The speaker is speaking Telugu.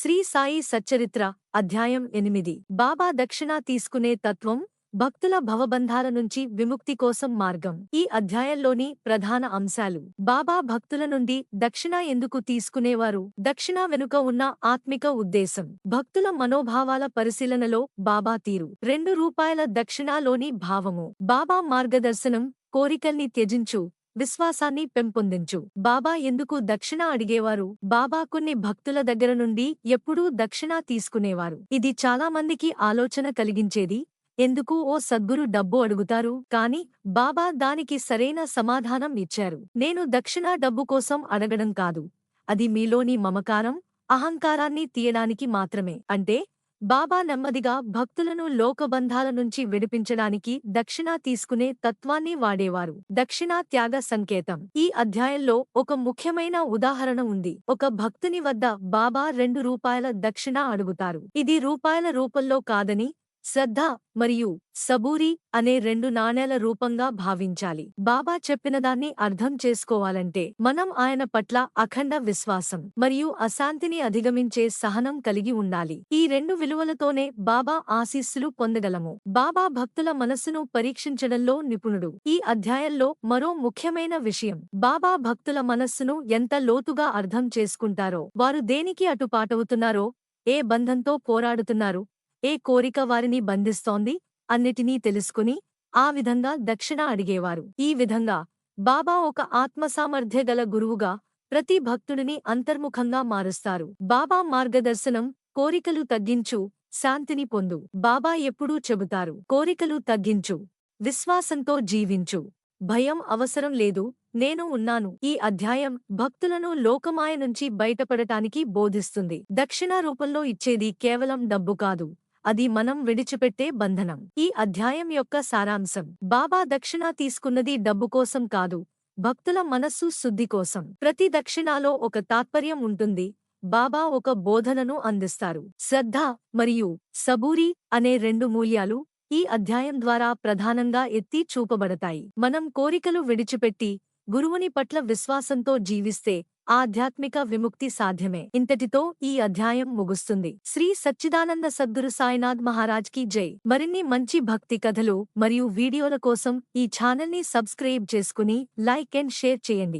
శ్రీ సాయి సచ్చరిత్ర అధ్యాయం ఎనిమిది. బాబా దక్షిణ తీసుకునే తత్వం భక్తుల భవబంధాల నుంచి విముక్తి కోసం మార్గం. ఈ అధ్యాయంలోని ప్రధాన అంశాలు. బాబా భక్తుల నుండి దక్షిణ ఎందుకు తీసుకునేవారు? దక్షిణ వెనుక ఉన్న ఆత్మిక ఉద్దేశం. భక్తుల మనోభావాల పరిశీలనలో బాబా తీరు. రెండు రూపాయల దక్షిణలోని భావము. బాబా మార్గదర్శనం కోరికల్ని త్యజించు విశ్వాసాన్ని పెంపొందించు. బాబా ఎందుకు దక్షిణ అడిగేవారు? బాబా కొన్ని భక్తుల దగ్గర నుండి ఎప్పుడూ దక్షిణ తీసుకునేవారు. ఇది చాలా మందికి ఆలోచన కలిగించేది. ఎందుకు ఓ సద్గురు డబ్బు అడుగుతారు? కాని బాబా దానికి సరైన సమాధానం ఇచ్చారు. నేను దక్షిణ డబ్బు కోసం అడగడం కాదు. అది మీలోని మమకారం అహంకారాన్ని తీయడానికి మాత్రమే. అంటే బాబా నెమ్మదిగా భక్తులను లోకబంధాల నుంచి విడిపించడానికి దక్షిణ తీసుకునే తత్వాన్ని వాడేవారు. దక్షిణ త్యాగ సంకేతం. ఈ అధ్యాయంలో ఒక ముఖ్యమైన ఉదాహరణ ఉంది. ఒక భక్తుని వద్ద బాబా రెండు రూపాయల దక్షిణ అడుగుతారు. ఇది రూపాయల రూపంలో కాదని శ్రద్ధ మరియు సబూరి అనే రెండు నాణేల రూపంగా భావించాలి. బాబా చెప్పినదాన్ని అర్థం చేసుకోవాలంటే మనం ఆయన పట్ల అఖండ విశ్వాసం మరియు అశాంతిని అధిగమించే సహనం కలిగి ఉండాలి. ఈ రెండు విలువలతోనే బాబా ఆశీస్సులు పొందగలము. బాబా భక్తుల మనస్సును పరీక్షించడంలో నిపుణుడు. ఈ అధ్యాయంలో మరో ముఖ్యమైన విషయం. బాబా భక్తుల మనస్సును ఎంత లోతుగా అర్థం చేసుకుంటారో వారు దేనికి అటుపాటవుతున్నారో ఏ బంధంతో పోరాడుతున్నారు ఏ కోరిక వారిని బంధిస్తోంది అన్నిటినీ తెలుసుకుని ఆ విధంగా దక్షిణ అడిగేవారు. ఈ విధంగా బాబా ఒక ఆత్మసామర్థ్య గల గురువుగా ప్రతి భక్తుడిని అంతర్ముఖంగా మారుస్తారు. బాబా మార్గదర్శనం కోరికలు తగ్గించు శాంతిని పొందు. బాబా ఎప్పుడూ చెబుతారు కోరికలు తగ్గించు విశ్వాసంతో జీవించు. భయం అవసరం లేదు నేను ఉన్నాను. ఈ అధ్యాయం భక్తులను లోకమాయ నుంచి బయటపడటానికి బోధిస్తుంది. దక్షిణ రూపంలో ఇచ్చేది కేవలం డబ్బు కాదు అది మనం విడిచిపెట్టే బంధనం. ఈ అధ్యాయం యొక్క సారాంశం. బాబా దక్షిణ తీసుకున్నది డబ్బు కోసం కాదు భక్తుల మనస్సు శుద్ధి కోసం. ప్రతి దక్షిణాలో ఒక తాత్పర్యం ఉంటుంది బాబా ఒక బోధనను అందిస్తారు. శ్రద్ధ మరియు సబూరి అనే రెండు మూల్యాలు ఈ అధ్యాయం ద్వారా ప్రధానంగా ఎత్తి చూపబడతాయి. మనం కోరికలు విడిచిపెట్టి గురువుని పట్ల విశ్వాసంతో జీవిస్తే ఆధ్యాత్మిక విముక్తి సాధ్యమే. ఇంతటితో ఈ అధ్యాయం ముగుస్తుంది. శ్రీ సచ్చిదానంద సద్గురు సాయినాథ్ మహారాజ్కి జై. మరిన్ని మంచి భక్తి కథలు మరియు వీడియోల కోసం ఈ ఛానల్ని సబ్స్క్రైబ్ చేసుకుని లైక్ అండ్ షేర్ చేయండి.